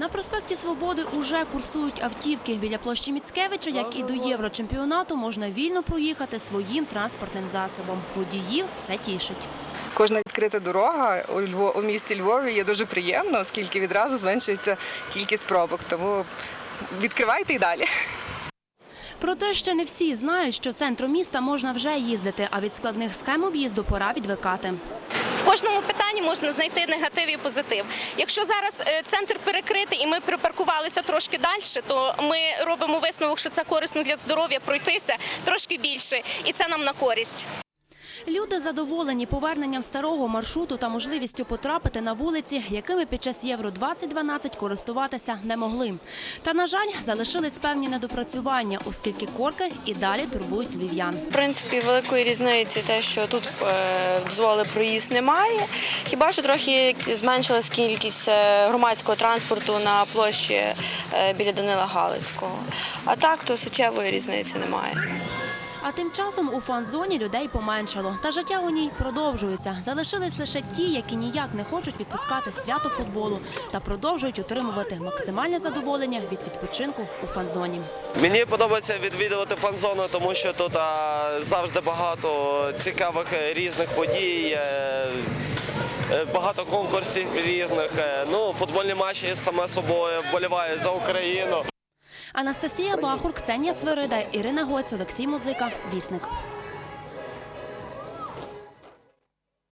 На проспекті Свободи уже курсують автівки. Біля площі Міцкевича, як і до єврочемпіонату, можна вільно проїхати своїм транспортним засобом. Водіїв це тішить. Кожна відкрита дорога у місті Львові є дуже приємно, оскільки відразу зменшується кількість пробок. Тому відкривайте і далі. Проте ще не всі знають, що центром міста можна вже їздити, а від складних схем об'їзду пора відвикати. В кожному питанні можна знайти негатив і позитив. Якщо зараз е, центр перекритий і ми припаркувалися трошки далі, то ми робимо висновок, що це корисно для здоров'я пройтися трошки більше, і це нам на користь. Люди задоволені поверненням старого маршруту та можливістю потрапити на вулиці, якими під час Євро 2012 користуватися не могли. Та на жаль, залишились певні недопрацювання, оскільки корки і далі турбують львів'ян. В принципі, великої різниці те, що тут е, дозволи проїзд немає. Хіба що трохи зменшилась кількість е, громадського транспорту на площі е, біля Данила Галицького. А так, то суттєвої різниці немає. А тим часом у фан-зоні людей поменшало, та життя у ній продовжується. Залишились лише ті, які ніяк не хочуть відпускати свято футболу та продовжують отримувати максимальне задоволення від відпочинку у фан-зоні. Мені подобається відвідувати фан-зону, тому що тут завжди багато цікавих е, різних подій. е, е, Багато конкурсів різних. Ну, футбольні матчі саме собою вболіваю за Україну. Анастасія Бахур, Ксенія Свирида, Ірина Гоць, Олексій Музика, Вісник.